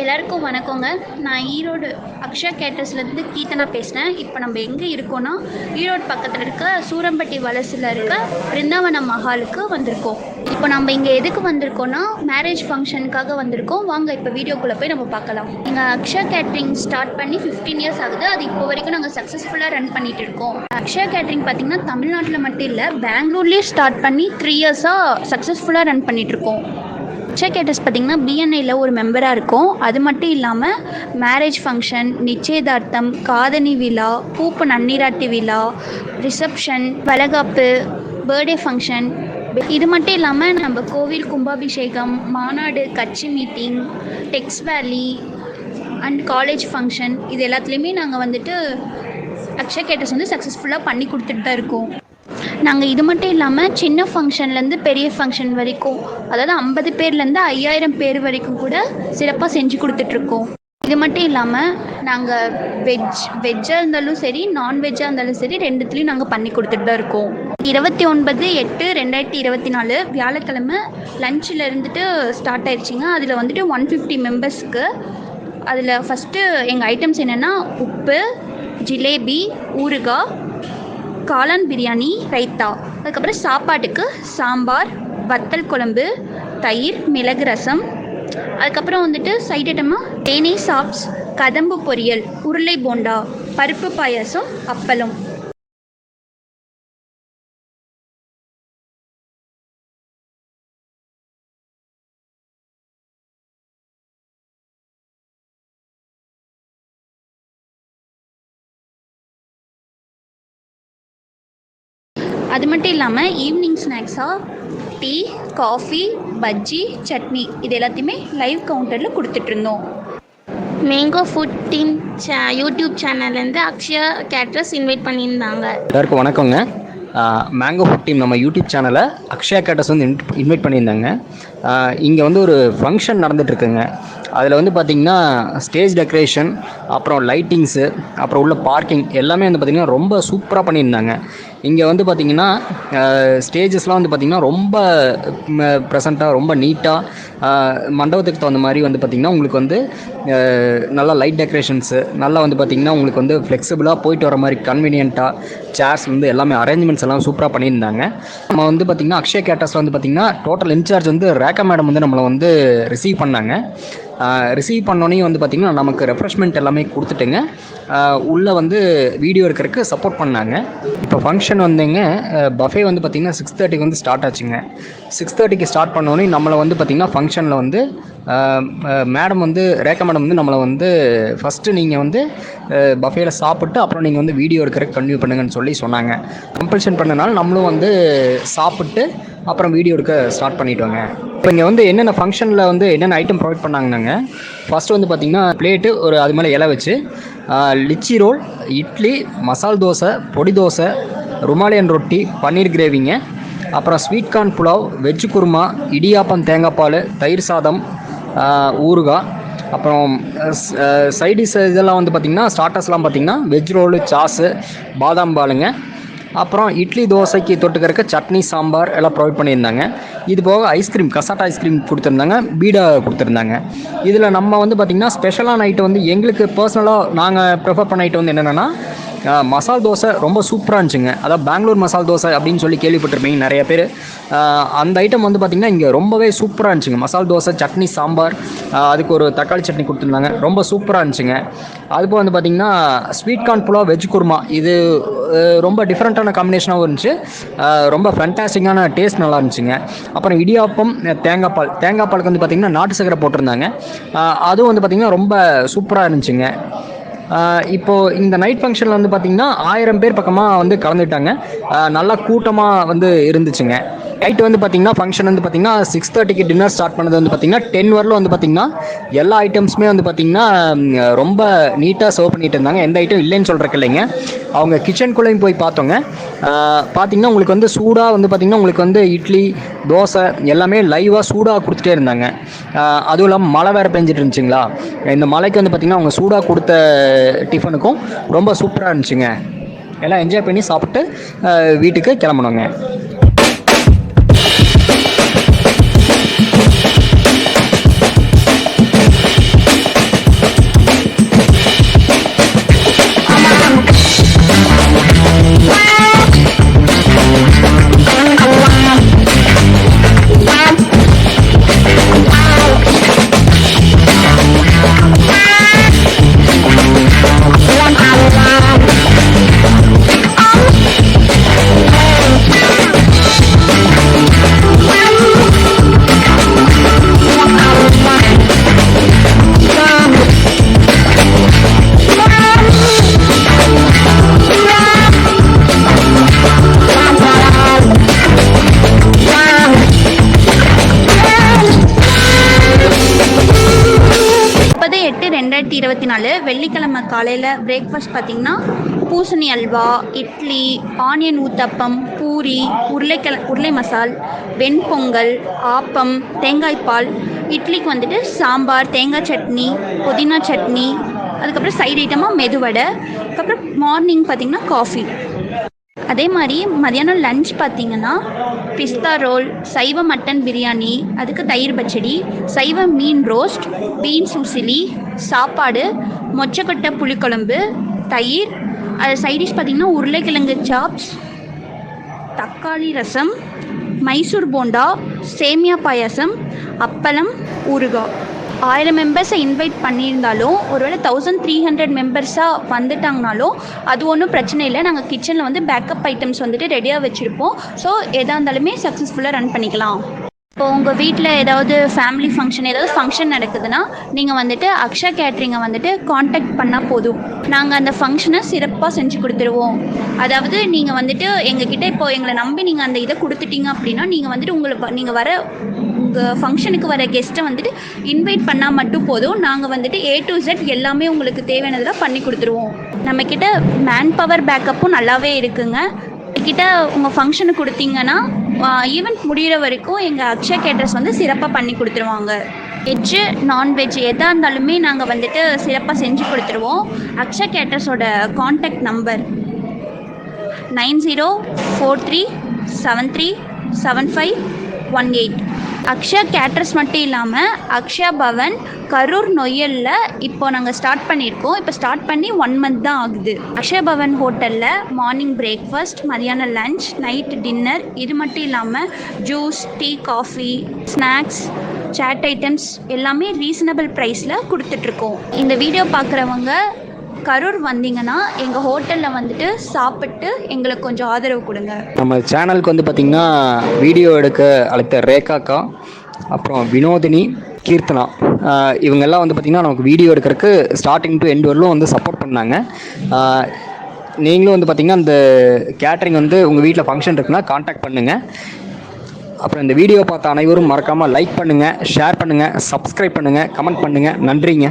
எல்லாருக்கும் வணக்கங்க. நான் ஈரோடு அக்ஷயா கேட்டர்ஸ்லேருந்து கீர்த்தனா பேசுகிறேன் இப்போ நம்ம எங்கே இருக்கோன்னா ஈரோடு பக்கத்தில் இருக்க சூரம்பட்டி வலசில் இருக்க பிருந்தாவனம் மஹாலுக்கு வந்திருக்கோம். இப்போ நம்ம இங்கே எதுக்கு வந்திருக்கோன்னா மேரேஜ் ஃபங்க்ஷனுக்காக வந்திருக்கோம். வாங்க இப்போ வீடியோக்குள்ளே போய் நம்ம பார்க்கலாம். எங்கள் அக்ஷயா கேட்ரிங் ஸ்டார்ட் பண்ணி ஃபிஃப்டீன் இயர்ஸ் ஆகுது. அது இப்போ வரைக்கும் நாங்கள் சக்ஸஸ்ஃபுல்லாக ரன் பண்ணிட்டு இருக்கோம். அக்ஷயா கேட்ரிங் பார்த்தீங்கன்னா தமிழ்நாட்டில் மட்டும் இல்லை பெங்களூர்லேயே ஸ்டார்ட் பண்ணி த்ரீ இயர்ஸாக சக்ஸஸ்ஃபுல்லாக ரன் பண்ணிட்டு இருக்கோம் கேட்டர்ஸ் பார்த்திங்கன்னா பிஎன்ஐயில் ஒரு மெம்பராக இருக்கும். அது மட்டும் இல்லாமல் மேரேஜ் ஃபங்க்ஷன் நிச்சயதார்த்தம் காதணி விழா பூப்பு நன்னீராட்டி விழா ரிசப்ஷன் வளகாப்பு பர்த்டே ஃபங்க்ஷன் இது மட்டும் இல்லாமல் நம்ம கோவில் கும்பாபிஷேகம் மாநாடு கட்சி மீட்டிங் டெக்ஸ் வேலி அண்ட் காலேஜ் ஃபங்க்ஷன் இது எல்லாத்துலேயுமே நாங்கள் வந்துட்டு அக்ஷ கேட்டர்ஸ் வந்து சக்ஸஸ்ஃபுல்லாக பண்ணி கொடுத்துட்டு தான் இருக்கோம். நாங்கள் இது மட்டும் இல்லாமல் சின்ன ஃபங்க்ஷன்லேருந்து பெரிய ஃபங்க்ஷன் வரைக்கும் அதாவது ஐம்பது பேர்லேருந்து ஐயாயிரம் பேர் வரைக்கும் கூட சிறப்பாக செஞ்சு கொடுத்துட்ருக்கோம் இது மட்டும் இல்லாமல் நாங்கள் வெஜ் வெஜ்ஜாக இருந்தாலும் சரி நான்வெஜ்ஜாக இருந்தாலும் சரி ரெண்டுத்துலேயும் நாங்கள் பண்ணி கொடுத்துட்டு தான் இருக்கோம். இருபத்தி ஒன்பது எட்டு ரெண்டாயிரத்தி இருபத்தி நாலு வியாழக்கிழமை லஞ்சில் இருந்துட்டு ஸ்டார்ட் ஆயிடுச்சிங்க அதில் வந்துட்டு ஒன் ஃபிஃப்டி மெம்பர்ஸ்க்கு அதில் ஃபஸ்ட்டு எங்கள் ஐட்டம்ஸ் என்னென்னா உப்பு ஜிலேபி ஊறுகாய் காளான் பிரியாணி ரைத்தா. அதுக்கப்புறம் சாப்பாட்டுக்கு சாம்பார் வத்தல் குழம்பு தயிர் மிளகு ரசம். அதுக்கப்புறம் வந்துட்டு சைட் ஐட்டமாக தேனீ சாப்ஸ் கதம்பு பொரியல் உருளை போண்டா பருப்பு பாயாசம் அப்பளம். அது மட்டும் இல்லாமல் ஈவினிங் ஸ்நாக்ஸாக டீ காஃபி பஜ்ஜி சட்னி இது எல்லாத்தையுமே லைவ் கவுண்டரில் கொடுத்துட்ருந்தோம் மேங்கோ ஃபுட் டீம் சே யூடியூப் சேனல்லேருந்து அக்ஷயா கேட்ரஸ் இன்வைட் பண்ணியிருந்தாங்க. எல்லாருக்கும் வணக்கங்க. மேங்கோ ஃபுட் டீம் நம்ம யூடியூப் சேனலை அக்ஷயா கேட்டஸ் வந்து இன்வைட் பண்ணியிருந்தாங்க. இங்கே வந்து ஒரு ஃபங்க்ஷன் நடந்துகிட்ருக்குங்க அதில் வந்து பார்த்திங்கன்னா ஸ்டேஜ் டெக்கரேஷன் அப்புறம் லைட்டிங்ஸு அப்புறம் உள்ள பார்க்கிங் எல்லாமே வந்து பார்த்திங்கன்னா ரொம்ப சூப்பராக பண்ணியிருந்தாங்க. இங்கே வந்து பார்த்திங்கன்னா ஸ்டேஜஸ்லாம் வந்து பார்த்திங்கன்னா ரொம்ப ப்ரெசண்ட்டாக ரொம்ப நீட்டாக மண்டபத்துக்கு தகுந்த மாதிரி வந்து பார்த்திங்கன்னா உங்களுக்கு வந்து நல்லா லைட் டெக்கரேஷன்ஸு நல்லா வந்து பார்த்திங்கன்னா உங்களுக்கு வந்து ஃப்ளெக்சிபிளாக போயிட்டு வர மாதிரி கன்வீனியண்ட்டாக சேர்ஸ் வந்து எல்லாமே அரேஞ்ச்மெண்ட்ஸ் எல்லாம் சூப்பராக பண்ணியிருந்தாங்க. நம்ம வந்து பார்த்திங்கன்னா அக்ஷய கேட்டர்ஸில் வந்து பார்த்திங்கன்னா டோட்டல் இன்சார்ஜ் வந்து ரேக்கா மேடம் வந்து நம்மளை வந்து ரிசீவ் பண்ணாங்க. ரிசீவ் பண்ணோன்னே வந்து பார்த்திங்கன்னா நமக்கு ரெஃப்ரெஷ்மெண்ட் எல்லாமே கொடுத்துட்டுங்க. உள்ளே வந்து வீடியோ எடுக்கிறதுக்கு சப்போர்ட் பண்ணாங்க. இப்போ ஃபங்க்ஷன் வந்துங்க பஃபே வந்து பார்த்திங்கன்னா சிக்ஸ் தேர்ட்டிக்கு வந்து ஸ்டார்ட் ஆச்சுங்க. சிக்ஸ் தேர்ட்டிக்கு ஸ்டார்ட் பண்ணோன்னே நம்மளை வந்து பார்த்திங்கன்னா ஃபங்க்ஷனில் வந்து மேடம் வந்து ரேக்கா மேடம் வந்து நம்மளை வந்து ஃபஸ்ட்டு நீங்கள் வந்து பஃபேல சாப்பிட்டு அப்புறம் நீங்கள் வந்து வீடியோ எடுக்கிறதுக்கு கன்டினியூ பண்ணுங்கன்னு சொல்லி சொன்னாங்க. கம்பல்ஷன் பண்ணனால நம்மளும் வந்து சாப்பிட்டு அப்புறம் வீடியோ எடுக்க ஸ்டார்ட் பண்ணிட்டோங்க. இப்போ இங்கே வந்து என்னென்ன ஃபங்க்ஷனில் வந்து என்னென்ன ஐட்டம் ப்ரொவைட் பண்ணாங்கன்னாங்க. ஃபஸ்ட்டு வந்து பார்த்திங்கன்னா பிளேட்டு ஒரு அது மேலே இலை வச்சு லிச்சி ரோல் இட்லி மசால் தோசை பொடி தோசை ருமாலியன் ரொட்டி பன்னீர் கிரேவிங்க. அப்புறம் sweet corn pulao veg kurma idiyappam தேங்காய் பால் தயிர் சாதம் ஊறுகாய். அப்புறம் சைடிஷ் இதெல்லாம் வந்து பார்த்திங்கன்னா ஸ்டார்டர்ஸ்லாம் பார்த்திங்கன்னா வெஜ் ரோலு சாஸு பாதாம் பாலுங்க. அப்புறம் இட்லி தோசைக்கு தொட்டுக்கிறதுக்கு சட்னி சாம்பார் எல்லாம் ப்ரொவைட் பண்ணியிருந்தாங்க. இது போக ஐஸ்கிரீம் கசாட்டா ஐஸ்கிரீம் கொடுத்துருந்தாங்க. பீடா கொடுத்துருந்தாங்க. இதில் நம்ம வந்து பார்த்திங்கன்னா ஸ்பெஷலான ஐட்டம் வந்து எங்களுக்கு பர்சனலாக நாங்கள் ப்ரிஃபர் பண்ண ஐட்டம் வந்து என்னென்னா மசால் தோசை ரொம்ப சூப்பராக இருந்துச்சுங்க. அதாவது பெங்களூர் மசால் தோசை அப்படின்னு சொல்லி கேள்விப்பட்டிருப்பீங்க நிறைய பேர். அந்த ஐட்டம் வந்து பார்த்திங்கன்னா இங்கே ரொம்பவே சூப்பராக இருந்துச்சுங்க. மசால் தோசை சட்னி சாம்பார் அதுக்கு ஒரு தக்காளி சட்னி கொடுத்துருந்தாங்க. ரொம்ப சூப்பராக இருந்துச்சுங்க. அதுபோல் வந்து பார்த்திங்கன்னா sweet corn pulao veg kurma. இது ரொம்ப டிஃப்ரெண்ட்டான காம்பினேஷனாகவும் இருந்துச்சு. ரொம்ப ஃபண்டாஸ்டிக்கான டேஸ்ட் நல்லா இருந்துச்சுங்க. அப்புறம் இடியாப்பம் தேங்காய் பால். தேங்காய் பாலுக்கு வந்து பார்த்திங்கன்னா நாட்டு சக்கரை போட்டிருந்தாங்க. அதுவும் வந்து பார்த்திங்கன்னா ரொம்ப சூப்பராக இருந்துச்சுங்க. இப்போது இப்போ இந்த நைட் ஃபங்க்ஷனில் வந்து பார்த்திங்கன்னா ஆயிரம் பேர் பக்கமாக வந்து கலந்துட்டாங்க நல்லா கூட்டமாக வந்து இருந்துச்சுங்க. நைட் வந்து பார்த்திங்கன்னா ஃபங்க்ஷன் வந்து பார்த்திங்கன்னா சிக்ஸ் தேர்ட்டிக்கு டின்னர் ஸ்டார்ட் பண்ணது வந்து பார்த்திங்கன்னா டென் வரலும் வந்து பார்த்திங்கன்னா எல்லா ஐட்டம்ஸுமே வந்து பார்த்திங்கன்னா ரொம்ப நீட்டாக சர்வ் பண்ணிட்டு இருந்தாங்க. எந்த ஐட்டம் இல்லைன்னு சொல்கிறக்கு இல்லைங்க. அவங்க கிச்சனுக்குள்ளேயும் போய் பார்த்தோங்க. பார்த்திங்கன்னா உங்களுக்கு வந்து சூடாக வந்து பார்த்திங்கன்னா உங்களுக்கு வந்து இட்லி தோசை எல்லாமே லைவாக சூடாக கொடுத்துட்டே இருந்தாங்க. அதுவும் இல்லாமல் மழை வேறு பெஞ்சிட்டு இருந்துச்சுங்களா? இந்த மழைக்கு வந்து பார்த்திங்கன்னா அவங்க சூடாக கொடுத்த டிஃபனுக்கும் ரொம்ப சூப்பராக இருந்துச்சுங்க. எல்லாம் என்ஜாய் பண்ணி சாப்பிட்டு வீட்டுக்கு கிளம்பணுங்க இருபத்தி நாலு வெள்ளிக்கிழமை காலையில் பிரேக்ஃபாஸ்ட் பார்த்திங்கன்னா பூசணி அல்வா இட்லி ஆனியன் ஊத்தப்பம் பூரி உருளைக்கிழ உருளை மசால் வெண்பொங்கல் ஆப்பம் தேங்காய் பால் இட்லிக்கு வந்துட்டு சாம்பார் தேங்காய் சட்னி புதினா சட்னி அதுக்கப்புறம் சைடு ஐட்டமாக மெதுவடை அதுக்கப்புறம் மார்னிங் பார்த்திங்கன்னா காஃபி அதே மாதிரி மதியானம் லஞ்ச் பார்த்தீங்கன்னா பிஸ்தா ரோல் சைவ மட்டன் பிரியாணி அதுக்கு தயிர் பச்சடி சைவ மீன் ரோஸ்ட் பீன்ஸ் உசிலி சாப்பாடு மொச்சக்கொட்டை புளிக்குழம்பு தயிர். அது சைடிஷ் பார்த்தீங்கன்னா உருளைக்கிழங்கு சாப்ஸ் தக்காளி ரசம் மைசூர் போண்டா சேமியா பாயாசம் அப்பளம் ஊறுகாய். ஆயிரம் மெம்பர்ஸை இன்வைட் பண்ணியிருந்தாலும் ஒருவேளை தௌசண்ட் த்ரீ ஹண்ட்ரட் மெம்பர்ஸாக வந்துட்டாங்கனாலும் அது ஒன்றும் பிரச்சனை இல்லை. நாங்கள் கிச்சனில் வந்து பேக்கப் ஐட்டம்ஸ் வந்துட்டு ரெடியாக வச்சுருப்போம். ஸோ எதாக இருந்தாலுமே சக்ஸஸ்ஃபுல்லாக ரன் பண்ணிக்கலாம். இப்போ உங்கள் வீட்டில் ஏதாவது ஃபேமிலி ஃபங்க்ஷன் ஏதாவது ஃபங்க்ஷன் நடக்குதுன்னா நீங்கள் வந்துட்டு அக்ஷா கேட்ரிங்கை வந்துட்டு காண்டாக்ட் பண்ணால் போதும். நாங்கள் அந்த ஃபங்க்ஷனை சிறப்பாக செஞ்சு கொடுத்துருவோம். அதாவது நீங்கள் வந்துட்டு எங்ககிட்ட இப்போ எங்களை நம்பி நீங்கள் அந்த இதை கொடுத்துட்டீங்க அப்படின்னா நீங்கள் வந்துட்டு உங்களை நீங்கள் வர உங்கள் ஃபங்க்ஷனுக்கு வர கெஸ்ட்டை வந்துட்டு இன்வைட் பண்ணால் மட்டும் போதும். நாங்கள் வந்துட்டு ஏ டு ஜெட் எல்லாமே உங்களுக்கு தேவையானதெல்லாம் பண்ணி கொடுத்துருவோம். நம்மக்கிட்ட மேன் பவர் பேக்கப்பும் நல்லாவே இருக்குங்க. கிட்ட உங்கள் ஃபங்க்ஷனுக்கு கொடுத்தீங்கன்னா ஈவெண்ட் முடிகிற வரைக்கும் எங்கள் அக்ஷயா கேட்டர்ஸ் வந்து சிறப்பாக பண்ணி கொடுத்துருவாங்க. வெஜ்ஜு நான்வெஜ் எதாக இருந்தாலுமே நாங்கள் வந்துட்டு சிறப்பாக செஞ்சு கொடுத்துருவோம். Akshaya கேட்டர்ஸோட contact number nine zero four three seven three seven five one eight Akshaya caterers மட்டும் இல்லாமல் அக்ஷயா பவன் கரூர் நொயலில் இப்போ நாங்கள் ஸ்டார்ட் பண்ணியிருக்கோம். இப்போ ஸ்டார்ட் பண்ணி ஒன் மந்த் தான் ஆகுது. அக்ஷயா பவன் ஹோட்டலில் மார்னிங் பிரேக்ஃபாஸ்ட் மதியானம் லஞ்ச் நைட் டின்னர் இது மட்டும் இல்லாமல் juice tea coffee snacks chaat items எல்லாமே ரீசனபிள் ப்ரைஸில் கொடுத்துட்ருக்கோம் இந்த வீடியோ பார்க்குறவங்க கரூர் வந்தீங்கன்னா எங்கள் ஹோட்டலில் வந்துட்டு சாப்பிட்டு எங்களுக்கு கொஞ்சம் ஆதரவு கொடுங்க. நம்ம சேனலுக்கு வந்து பார்த்திங்கன்னா வீடியோ எடுக்க அழைத்த ரேகாக்கா அப்புறம் வினோதினி கீர்த்தனா. இவங்கெல்லாம் வந்து பார்த்திங்கன்னா நமக்கு வீடியோ எடுக்கிறதுக்கு ஸ்டார்டிங் டு எண்ட் வரலும் வந்து சப்போர்ட் பண்ணாங்க. நீங்களும் வந்து பார்த்திங்கன்னா அந்த கேட்ரிங் வந்து உங்கள் வீட்டில் ஃபங்க்ஷன் இருக்குன்னா காண்டாக்ட் பண்ணுங்கள் அப்புறம் இந்த வீடியோ பார்த்த அனைவரும் மறக்காமல் லைக் பண்ணுங்கள் ஷேர் பண்ணுங்கள் சப்ஸ்கிரைப் பண்ணுங்கள் கமெண்ட் பண்ணுங்கள் நன்றிங்க.